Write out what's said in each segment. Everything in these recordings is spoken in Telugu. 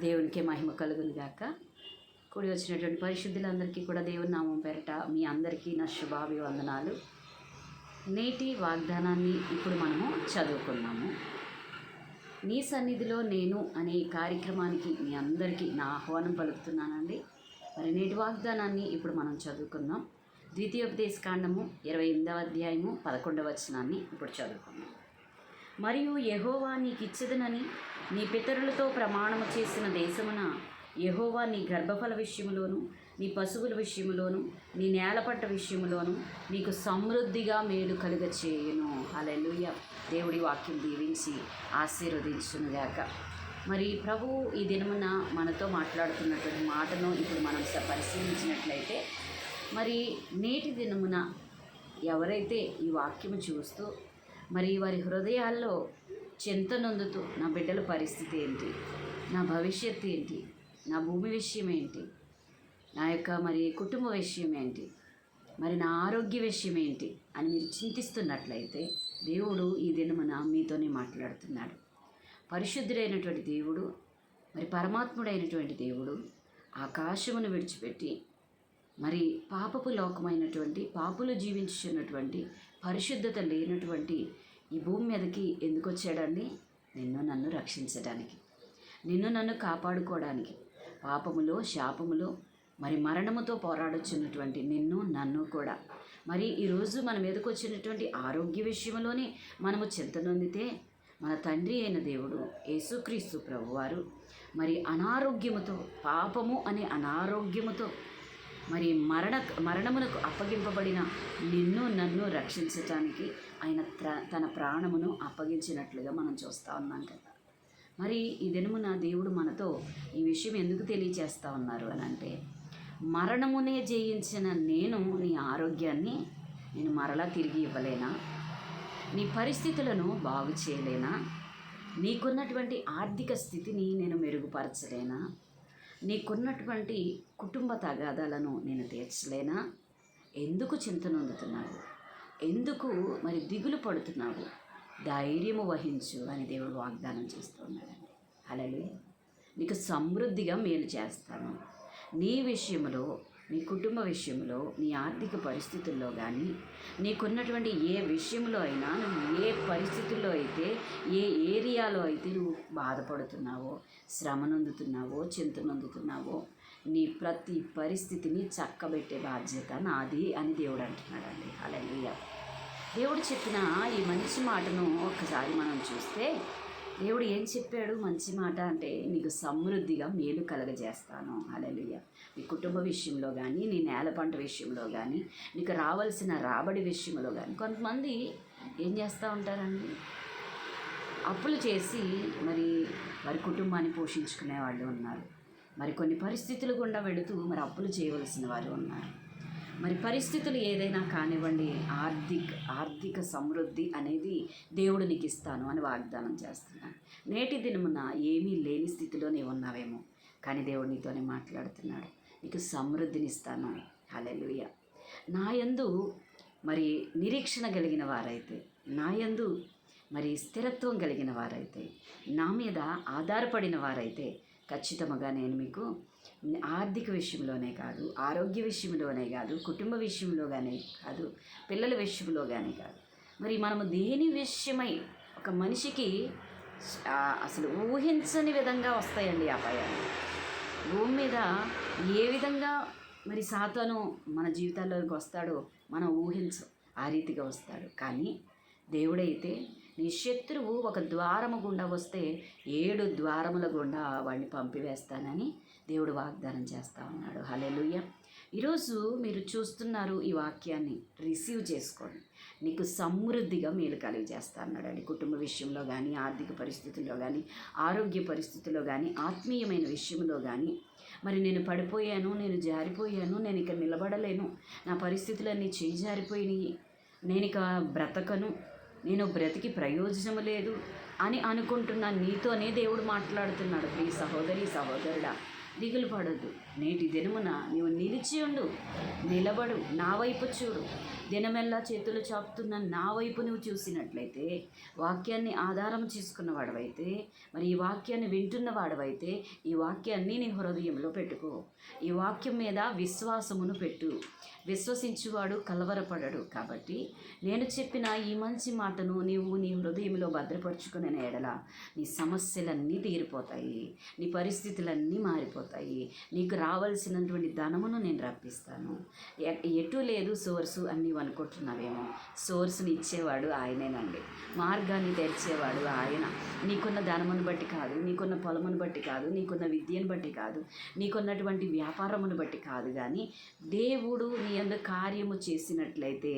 దేవునికి మహిమ కలుగును గాక. కూడి వచ్చినటువంటి పరిశుద్ధులందరికీ కూడా దేవుని నామం పేరట మీ అందరికీ నా శుభాభివందనాలు. నేటి వాగ్దానాన్ని ఇప్పుడు మనము చదువుకున్నాము. నీ సన్నిధిలో నేను అనే కార్యక్రమానికి మీ అందరికీ నా ఆహ్వానం పలుకుతున్నానండి. మరి నేటి వాగ్దానాన్ని ఇప్పుడు మనం చదువుకుందాం. ద్వితీయోపదేశ కాండము ఇరవై ఎనిమిదవ అధ్యాయము పదకొండవ వచనాన్ని ఇప్పుడు చదువుకుందాం. మరియు యహోవా నీకు ఇచ్చదనని నీ పితరులతో ప్రమాణము చేసిన దేశమున యహోవా నీ గర్భఫల విషయములోను నీ పశువుల విషయములోను నీ నేలపట్ట విషయములోను నీకు సమృద్ధిగా మేలు కలుగ చేయును అలెలుయ దేవుడి వాక్యం దీవించి ఆశీర్వదించునుగాక. మరి ప్రభువు ఈ దినమున మనతో మాట్లాడుతున్నటువంటి మాటను ఇప్పుడు మనం పరిశీలించినట్లయితే మరి నేటి దినమున ఎవరైతే ఈ వాక్యము చూస్తూ మరి వారి హృదయాల్లో చింత నొందుతూ నా బిడ్డల పరిస్థితి ఏంటి? నా భవిష్యత్తు ఏంటి? నా భూమి విషయం ఏంటి? నా యొక్క మరి కుటుంబ విషయం ఏంటి? మరి నా ఆరోగ్య విషయం ఏంటి? అని మీరు చింతిస్తున్నట్లయితే దేవుడు ఈ దినమున మీతోనే మాట్లాడుతున్నాడు. పరిశుద్ధుడైనటువంటి దేవుడు మరి పరమాత్ముడైనటువంటి దేవుడు ఆకాశమును విడిచిపెట్టి మరి పాపపు లోకమైనటువంటి పాపులు జీవించుచున్నటువంటి పరిశుద్ధత లేనటువంటి ఈ భూమి మీదకి ఎందుకు వచ్చాడండి నిన్ను నన్ను రక్షించడానికి నిన్ను నన్ను కాపాడుకోవడానికి. పాపములో శాపములో మరి మరణముతో పోరాడొచ్చున్నటువంటి నిన్ను నన్ను కూడా. మరి ఈరోజు మన మీదకు వచ్చినటువంటి ఆరోగ్య విషయంలోనే మనము చింత నొందితే మన తండ్రి అయిన దేవుడు యేసుక్రీస్తు ప్రభువారు మరి అనారోగ్యముతో పాపము అనే అనారోగ్యముతో మరి మరణ మరణమునకు అప్పగింపబడిన నిన్ను నన్ను రక్షించటానికి ఆయన త్ర- తన ప్రాణమును అప్పగించినట్లుగా మనం చూస్తూ ఉన్నాం కదా. మరి ఈ దినమున దేవుడు మనతో ఈ విషయం ఎందుకు తెలియచేస్తా ఉన్నారు అని అంటే మరణమునే జయించిన నేను నీ ఆరోగ్యాన్ని నేను మరలా తిరిగి ఇవ్వలేనా? నీ పరిస్థితులను బాగు చేయలేనా? నీకున్నటువంటి ఆర్థిక స్థితిని నేను మెరుగుపరచలేనా? నీకున్నటువంటి కుటుంబ తగాదాలను నేను తీర్చలేనా? ఎందుకు చింత నొందుతున్నావు? ఎందుకు మరి దిగులు పడుతున్నావు? ధైర్యము వహించు అని దేవుడు వాగ్దానం చేస్తున్నాడండి అలాగే నీకు సమృద్ధిగా మేలు చేస్తాను. నీ విషయంలో నీ కుటుంబ విషయంలో నీ ఆర్థిక పరిస్థితుల్లో కానీ నీకున్నటువంటి ఏ విషయంలో అయినా నువ్వు ఏ పరిస్థితుల్లో అయితే ఏ ఏరియాలో అయితే నువ్వు బాధపడుతున్నావో శ్రమ నొందుతున్నావో చింత నొందుతున్నావో నీ ప్రతి పరిస్థితిని చక్కబెట్టే బాధ్యత నాది అని దేవుడు అంటున్నాడండి. అలా దేవుడు చెప్పిన ఈ మంచి మాటను ఒక్కసారి మనం చూస్తే దేవుడు ఏం చెప్పాడు? మంచి మాట అంటే నీకు సమృద్ధిగా మేలు కలగజేస్తాను. అలెలుయ నీ కుటుంబ విషయంలో కానీ నీ నేల పంట విషయంలో కానీ నీకు రావాల్సిన రాబడి విషయంలో కానీ కొంతమంది ఏం చేస్తూ ఉంటారండి? అప్పులు చేసి మరి వారి కుటుంబాన్ని పోషించుకునే వాళ్ళు ఉన్నారు. మరి కొన్ని పరిస్థితులు గుండా వెళుతూ మరి అప్పులు చేయవలసిన వారు ఉన్నారు. మరి పరిస్థితులు ఏదైనా కానివ్వండి ఆర్థిక ఆర్థిక సమృద్ధి అనేది దేవుడు నీకు ఇస్తాను అని వాగ్దానం చేస్తున్నాను నేటి దినమున ఏమీ లేని స్థితిలోనే ఉన్నావేమో కానీ దేవుడు నీతోనే మాట్లాడుతున్నాడు. నీకు సమృద్ధినిస్తాను. హలెలుయ నా యందు మరి నిరీక్షణ కలిగిన వారైతే నా యందు మరి స్థిరత్వం కలిగిన వారైతే నా మీద ఆధారపడిన వారైతే ఖచ్చితంగా నేను మీకు ఆర్థిక విషయంలోనే కాదు ఆరోగ్య విషయంలోనే కాదు కుటుంబ విషయంలోగానే కాదు పిల్లల విషయంలో కానీ కాదు. మరి మనము దేని విషయమై ఒక మనిషికి అసలు ఊహించని విధంగా వస్తాయండి అపాయాలు భూమి మీద ఏ విధంగా మరి సాతాను మన జీవితాల్లోకి వస్తాడో మనం ఊహించం ఆ రీతిగా వస్తాడు. కానీ దేవుడైతే నీ శత్రువు ఒక ద్వారము గుండా వస్తే ఏడు ద్వారముల గుండా వాడిని పంపివేస్తానని దేవుడు వాగ్దానం చేస్తా ఉన్నాడు. హలెలుయ్య ఈరోజు మీరు చూస్తున్నారు ఈ వాక్యాన్ని రిసీవ్ చేసుకోండి నీకు సమృద్ధిగా మేలు కలిగజేస్తా అన్నాడండి కుటుంబ విషయంలో కానీ ఆర్థిక పరిస్థితుల్లో కానీ ఆరోగ్య పరిస్థితుల్లో కానీ ఆత్మీయమైన విషయంలో కానీ మరి నేను పడిపోయాను నేను జారిపోయాను నేను ఇక నిలబడలేను నా పరిస్థితులన్నీ చేయి జారిపోయినాయి నేను ఇక బ్రతకను నేను బ్రతికి ప్రయోజనం లేదు అని అనుకుంటున్న నీతోనే దేవుడు మాట్లాడుతున్నాడు. ప్రియ సహోదరి సహోదరుడా దిగులు పడదు నేటి దినమున నీవు నిలిచి ఉండు నిలబడు నా వైపు చూడు. దినమెల్లా చేతులు చాపుతున్న నా వైపు నువ్వు చూసినట్లయితే వాక్యాన్ని ఆధారం చేసుకున్న వాడవైతే మరి ఈ వాక్యాన్ని వింటున్న వాడవైతే ఈ వాక్యాన్ని నీ హృదయంలో పెట్టుకో. ఈ వాక్యం మీద విశ్వాసమును పెట్టు. విశ్వసించువాడు కలవరపడడు. కాబట్టి నేను చెప్పిన ఈ మంచి మాటను నీవు నీ హృదయంలో భద్రపరుచుకునే ఎడల నీ సమస్యలన్నీ తీరిపోతాయి. నీ పరిస్థితులన్నీ మారిపోతాయి. నీకు రావాల్సినటువంటి ధనమును నేను రప్పిస్తాను. ఎ- ఎటు లేదు సోర్సు అని నీవు అనుకుంటున్నావేమో. సోర్స్ని ఇచ్చేవాడు ఆయనేనండి. మార్గాన్ని తెరిచేవాడు ఆయన. నీకున్న ధనమును బట్టి కాదు నీకున్న పొలమును బట్టి కాదు నీకున్న విద్యను బట్టి కాదు నీకున్నటువంటి వ్యాపారమును బట్టి కాదు కానీ దేవుడు నీ యందు కార్యము చేసినట్లయితే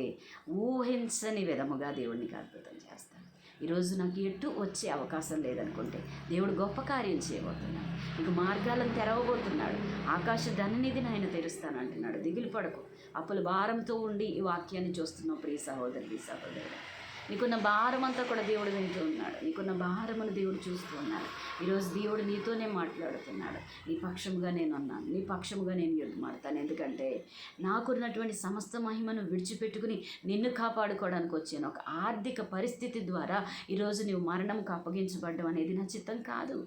ఊహించని విధముగా దేవుడికి అద్భుతం చేస్తాడు. ఈరోజు నాకు ఎటు వచ్చే అవకాశం లేదనుకుంటే దేవుడు గొప్ప కార్యం చేయబోతున్నాడు. నీకు మార్గాలను తెరవబోతున్నాడు. ఆకాశ ధననిధిని ఆయన తెరుస్తానంటున్నాడు దిగులు పడకు. అప్పుల భారంతో ఉండి ఈ వాక్యాన్ని చూస్తున్నావు ప్రియ సహోదరి సహోదరుడు. నీకున్న భారం అంతా కూడా దేవుడు వింటూ ఉన్నాడు. నీకున్న భారమును దేవుడు చూస్తూ ఉన్నాడు. ఈరోజు దేవుడు నీతోనే మాట్లాడుతున్నాడు. నీ పక్షముగా నేను అన్నాను. నీ పక్షముగా నేను యుద్ధమాడతాను ఎందుకంటే నాకున్నటువంటి సమస్త మహిమను విడిచిపెట్టుకుని నిన్ను కాపాడుకోవడానికి వచ్చాను. ఒక ఆర్థిక పరిస్థితి ద్వారా ఈరోజు నీవు మరణంకు అప్పగించబడ్డం అనేది నా చిత్తం కాదు.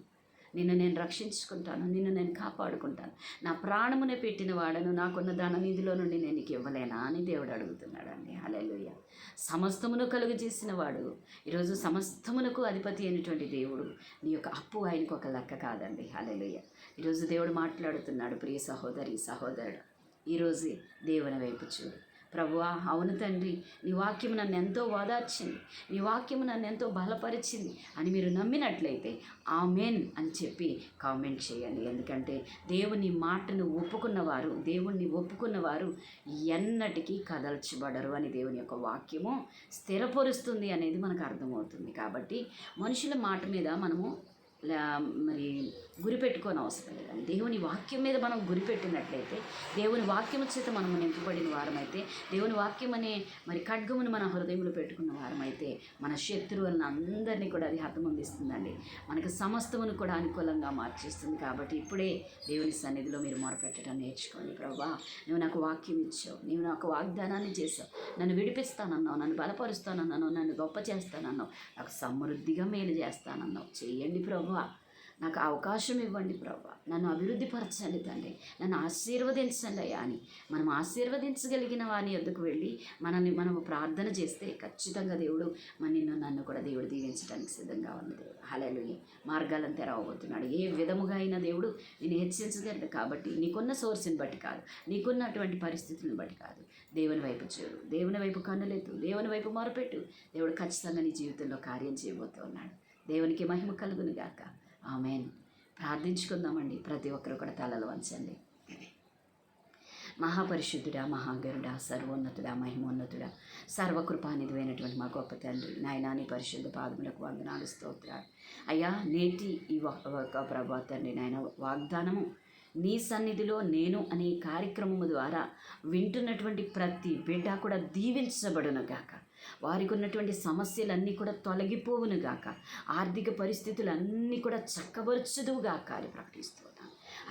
నిన్ను నేను రక్షించుకుంటాను నిన్ను నేను కాపాడుకుంటాను. నా ప్రాణమునే పెట్టిన వాడను నాకున్న ధన నిధిలో నుండి నేను నీకు ఇవ్వలేనా అని దేవుడు అడుగుతున్నాడండి. హల్లెలూయ. సమస్తమును కలుగు చేసిన వాడు ఈరోజు సమస్తమునకు అధిపతి అయినటువంటి దేవుడు నీ యొక్క అప్పు ఆయనకు ఒక లెక్క కాదండి. హల్లెలూయ. ఈరోజు దేవుడు మాట్లాడుతున్నాడు ప్రియ సహోదరి సహోదరుడు ఈరోజు దేవుని వైపు చూడు. ప్రభువా అవును తండ్రి. నీ వాక్యం నన్ను ఎంతో ఓదార్చింది. నీ వాక్యం నన్ను ఎంతో బలపరిచింది అని మీరు నమ్మినట్లయితే ఆమెన్ అని చెప్పి కామెంట్ చేయండి. ఎందుకంటే దేవుని మాటను ఒప్పుకున్నవారు దేవుణ్ణి ఒప్పుకున్నవారు ఎన్నటికీ కదల్చబడరు అని దేవుని యొక్క వాక్యము స్థిరపరుస్తుంది అనేది మనకు అర్థమవుతుంది. కాబట్టి మనుషుల మాట మీద మనము మరి గురి పెట్టుకోని అవసరం లేదండి దేవుని వాక్యం మీద మనం గురి పెట్టినట్లయితే దేవుని వాక్యము చేత మనము నింపబడిన వారమైతే దేవుని వాక్యం అనే మరి ఖడ్గమును మన హృదయంలో పెట్టుకున్న వారమైతే మన శత్రువులను అందరినీ కూడా అది హతమందిస్తుందండి మనకు సమస్తమును కూడా అనుకూలంగా మార్చేస్తుంది కాబట్టి ఇప్పుడే దేవుని సన్నిధిలో మీరు మొరపెట్టడం నేర్చుకోండి. ప్రభా నువ్వు నాకు వాక్యం ఇచ్చావు నువ్వు నాకు వాగ్దానాన్ని చేసావు నన్ను విడిపిస్తానన్నావు నన్ను బలపరుస్తానన్నావు నన్ను గొప్ప చేస్తానన్నావు నాకు సమృద్ధిగా మేలు చేస్తానన్నావు. చేయండి ప్రభు. నాకు అవకాశం ఇవ్వండి ప్రభా నన్ను అభివృద్ధి పరచండి తండ్రి. నన్ను ఆశీర్వదించండి అయ్యా అని. మనం ఆశీర్వదించగలిగిన వాని ఎందుకు వెళ్ళి మనల్ని మనము ప్రార్థన చేస్తే ఖచ్చితంగా దేవుడు మన నిన్ను నన్ను కూడా దేవుడు దీవించడానికి సిద్ధంగా ఉంది దేవుడు. హలలుయ మార్గాలను తెరవబోతున్నాడు. ఏ విధముగా అయినా దేవుడు నేను హెచ్చరించగలడు కాబట్టి నీకున్న సోర్స్ని బట్టి కాదు నీకున్నటువంటి పరిస్థితులను బట్టి కాదు. దేవుని వైపు చూడు. దేవుని వైపు కన్నులెత్తు. దేవుని వైపు మొరపెట్టు. దేవుడు ఖచ్చితంగా నీ జీవితంలో కార్యం చేయబోతూ ఉన్నాడు దేవునికి మహిమ కలుగును గాక ఆమెన్. ప్రార్థించుకుందామండి ప్రతి ఒక్కరు కూడా తలలు వంచండి. మహాపరిశుద్ధుడా మహాగరుడా సర్వోన్నతుడా మహిమోన్నతుడా సర్వకృపానిధి అయినటువంటి మా గొప్ప తండ్రి నాయనా నీ పరిశుద్ధ పాదములకు వందనాలు స్తోత్రాలు. అయ్యా నేటి ఈ ఒక ప్రభా తండ్రి నాయన వాగ్దానము నీ సన్నిధిలో నేను అనే కార్యక్రమము ద్వారా వింటున్నటువంటి ప్రతి బిడ్డ కూడా దీవించబడును గాక వారికి ఉన్నటువంటి సమస్యలన్నీ కూడా తొలగిపోవును గాక. ఆర్థిక పరిస్థితులు అన్నీ కూడా చక్కబరుచుదువుగాక అని ప్రకటిస్తున్నాను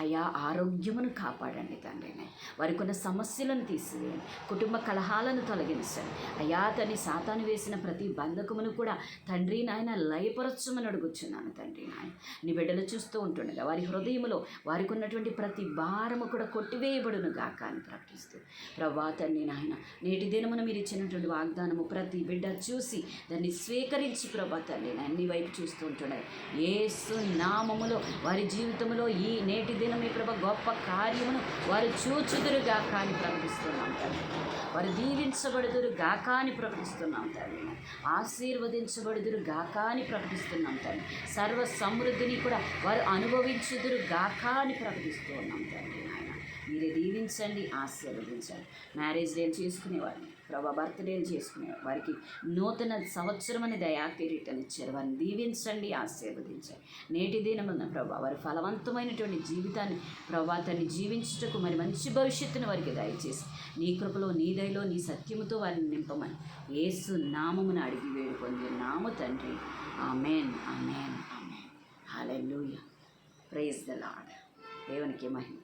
అయ్యా ఆరోగ్యమును కాపాడండి తండ్రిని వారికి ఉన్న సమస్యలను తీసివేయండి. కుటుంబ కలహాలను తొలగించండి. అయ్యా తని సాతాను వేసిన ప్రతి బంధకమును కూడా తండ్రి నాయన లయపరచమని అడుగుచున్నాను తండ్రి నాయన. నీ బిడ్డలు చూస్తూ ఉంటుండగా వారి హృదయములో వారికి ఉన్నటువంటి ప్రతి భారము కూడా కొట్టివేయబడును గాక అని ప్రకటిస్తూ ప్రభా తండ్రి నాయన నేటి దినమున మీరు ఇచ్చినటువంటి వాగ్దానము ప్రతి బిడ్డ చూసి దాన్ని స్వీకరించి ప్రభా తండ్రి నాయన. నీ వైపు చూస్తూ ఉంటుండగా ఏసు నామములో వారి జీవితంలో ఈ నేటి దినం ఈ ప్రభ గొప్ప కార్యమును వారు చూచుదురు గాక అని ప్రకటిస్తున్నాం తండ్రి. వారు దీవించబడుదురు గాక అని ప్రకటిస్తున్నాం తండ్రి. ఆశీర్వదించబడుదురు గాక అని ప్రకటిస్తున్నాం తండ్రి. సర్వ సమృద్ధిని కూడా వారు అనుభవించుదురు గాక అని ప్రకటిస్తూ ఉన్నాం తండ్రి నాయన. మీరే దీవించండి ఆశీర్వదించండి. మ్యారేజ్ డేలు చేసుకునేవాడిని ప్రభా బర్త్డేలు చేసుకునే వారికి నూతన సంవత్సరం అని దయా కిరీటం ఇచ్చారు. వారిని దీవించండి ఆశీర్వదించండి. నేటి దినమున్న ప్రభా వారి ఫలవంతమైనటువంటి జీవితాన్ని ప్రభా తన్ని జీవించుటకు మరి మంచి భవిష్యత్తును వారికి దయచేసి నీ కృపలో నీ దయలో నీ సత్యముతో వారిని నింపమని ఏసు నామమును అడిగి వేడుకొని నామ తండ్రి. Amen amen amen. Hallelujah. Praise the Lord దేవునికి మహిమ.